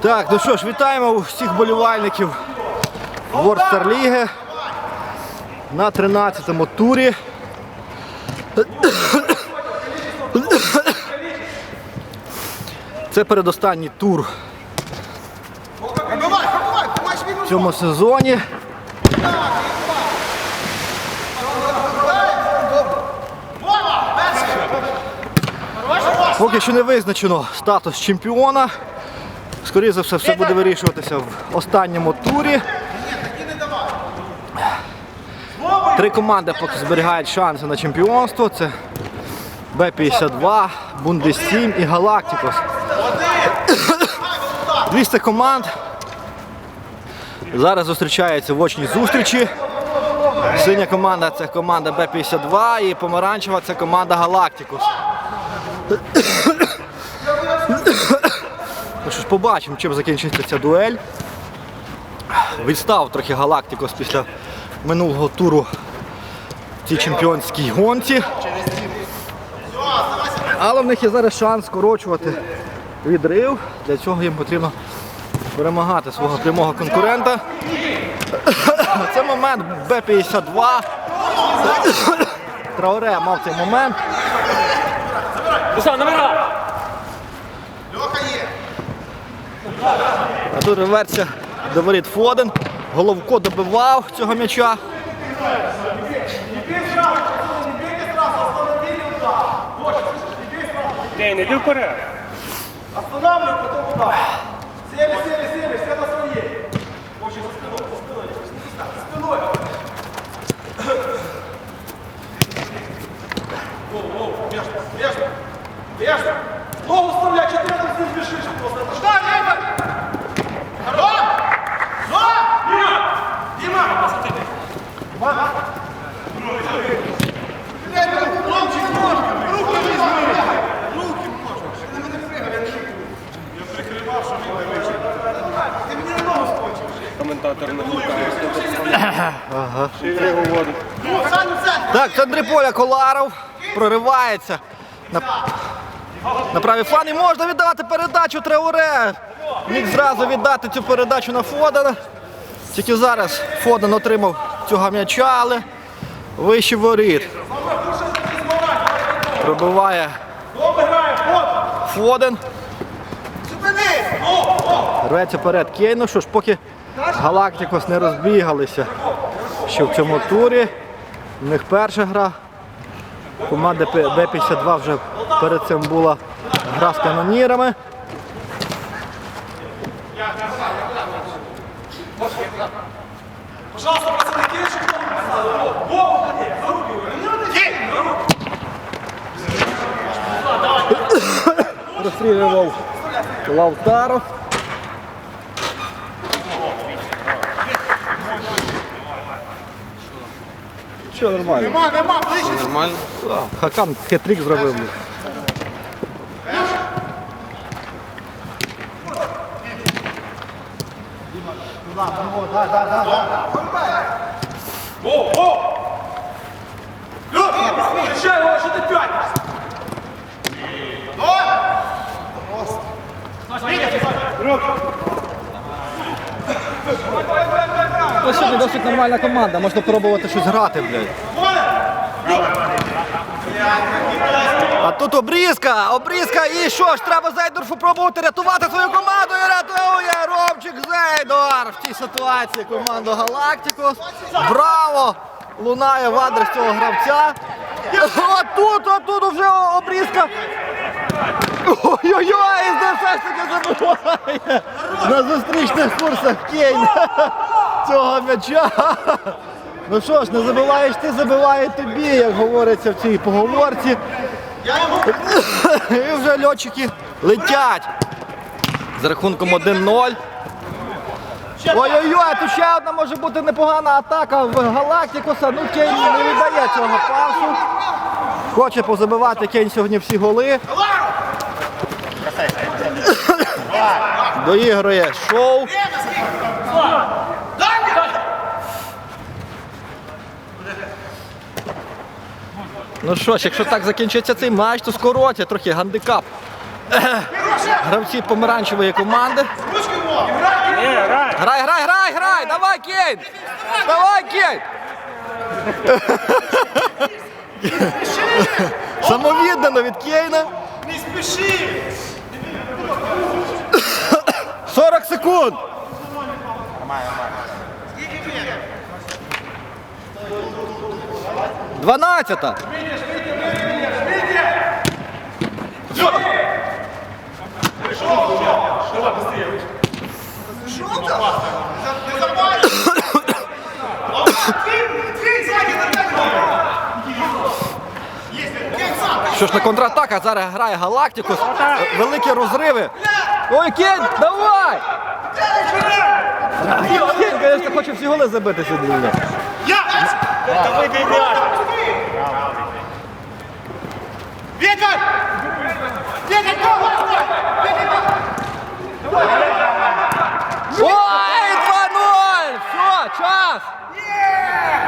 Так, ну що ж, вітаємо всіх болівальників Ворстер Ліги на 13-му турі. Це передостанній тур в цьому сезоні. Поки що не визначено статус чемпіона. Скоріше за все, все буде вирішуватися в останньому турі. Три команди поки зберігають шанси на чемпіонство. Це Б-52, Бундестім і Галактикос. 200 команд зараз зустрічаються в очній зустрічі. Синя команда це команда Б-52 і помаранчева це команда Галактикус. Побачимо, чим закінчиться ця дуель. Відстав трохи Галактикос після минулого туру в цій чемпіонській гонці. Але в них є зараз шанс скорочувати відрив. Для цього їм потрібно перемагати свого прямого конкурента. Це момент Б-52. Трауре мав цей момент. Руслан! А тут реверсія до воріт Фоден. Головко добивав цього м'яча. Кейн, іди вперед. Останавливай, потом удар. Сели, сели, сели, все на своей. Очень за спиной, за спиной. За спиной. Воу, воу. Ногу вставляй, что ты рядом с ним бежишь просто? Это что, Дима? Хорош! Что? Дима! Дима! Блядь, громче немножко, руки вниз, руки немножко. Ты на меня прыгай, Ти мені на ногу скочив. Коментатор не влітає. Ага. Шире говорить. Сань, у центр. Так, центри поля Коларов проривається. На, на правій флані можна віддавати передачу Треуре. Міг зразу віддати цю передачу на Фодена. Тільки зараз Фоден отримав цього м'яча, але вище воріт. Пробиває. Фоден. Рветься перед Кейн. Ну що ж, поки Галактикос не розбігалися, що в цьому турі. У них перша гра. Команда Б-52 вже перед цим була гра з канонірами. Пожалуйста, пацаны, ходи, за руки. Що нормально? Нема, нема. Нормально? Хакан хитрик зробив. Его, что ты пятишься? Ну, сьогодні досить нормальна команда, можна пробувати щось грати, блядь. А тут обрізка, обрізка і що ж, треба Зейдорфу пробувати рятувати свою команду Зейдор в цій ситуації команду Галактикус. Браво! Лунає в адрес цього гравця. Отут, отут вже обрізка. Ой-ой-ой, все ж таки забиває на зустрічних курсах Кейн цього м'яча. Ну що ж, не забиваєш ти, забиває тобі, як говориться в цій поговорці. І вже льотчики летять з рахунком 1-0. Ой-ой-ой, тут ще одна може бути непогана атака в Галактикуса. Ну Кейн не віддає цього пасу. Хоче позабивати Кейн сьогодні всі голи. Доігрує шоу. Ну що ж, якщо так закінчиться цей матч, то скоротять трохи гандикап. Гравці помаранчевої команди. Грай, грай, грай, грай! Давай, Кейн! Давай, Кейн! Самовіддано від Кейна. Не спіши! 40 секунд. Що ж на контратаках зараз грає Галактикус. Великі розриви. Ой, Кейн, давай! Кейн, звісно, хоче всі голи забити сьогодні. Вітер!